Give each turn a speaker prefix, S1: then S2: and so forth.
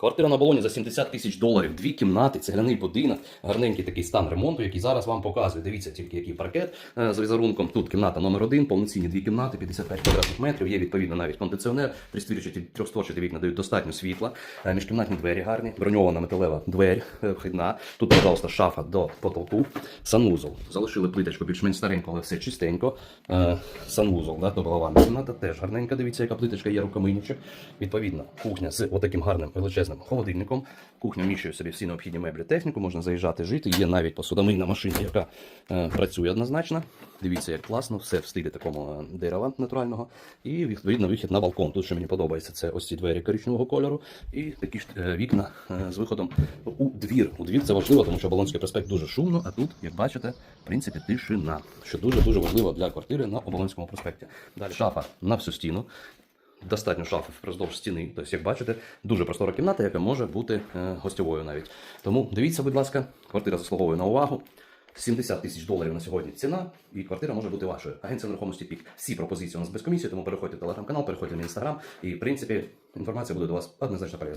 S1: Квартира на балоні за 70 тисяч доларів, дві кімнати, цегляний будинок, гарненький такий стан ремонту, який зараз вам показую. Дивіться тільки який паркет е, з візерунком. Тут кімната номер один, повноцінні дві кімнати, 55 квадратних метрів. Є відповідно навіть кондиціонер, тристворчаті трьохстворчаті вікна дають достатньо світла. Е, Міжкімнатні двері гарні, броньована металева двері е, вхідна. Тут, пожалуйста, шафа до потолку, санвузол. Залишили плиточку більш-менш старенько, але все чистенько. Санвузол, да, добровольна кімната теж гарненька. Дивіться, яка плиточка є рукомийничок. Відповідно, кухня з отаким гарним величезним холодильником. Кухня вміщує собі всі необхідні меблі техніку, можна заїжджати жити. Є навіть посудомийна машина, яка е, працює однозначно. Дивіться, як класно, все в стилі такому е, дерева натурального. І відповідно вихід на балкон. Тут що мені подобається, це ось ці двері коричневого кольору і такі ж е, вікна е, з виходом у двір. У двір це важливо, тому що Оболонський проспект дуже шумно, а тут, як бачите, в принципі, тишина, що дуже дуже важливо для квартири на Оболонському проспекті. Далі шафа на всю стіну. Достатньо шафи впродовж стіни. Тобто, як бачите, дуже простора кімната, яка може бути е, гостьовою навіть. Тому дивіться, будь ласка, квартира заслуговує на увагу. 70 тисяч доларів на сьогодні ціна, і квартира може бути вашою. Агенція нерухомості пік. Всі пропозиції у нас без комісії, тому переходьте в телеграм-канал, переходьте на інстаграм, і в принципі інформація буде до вас однозначно полезна.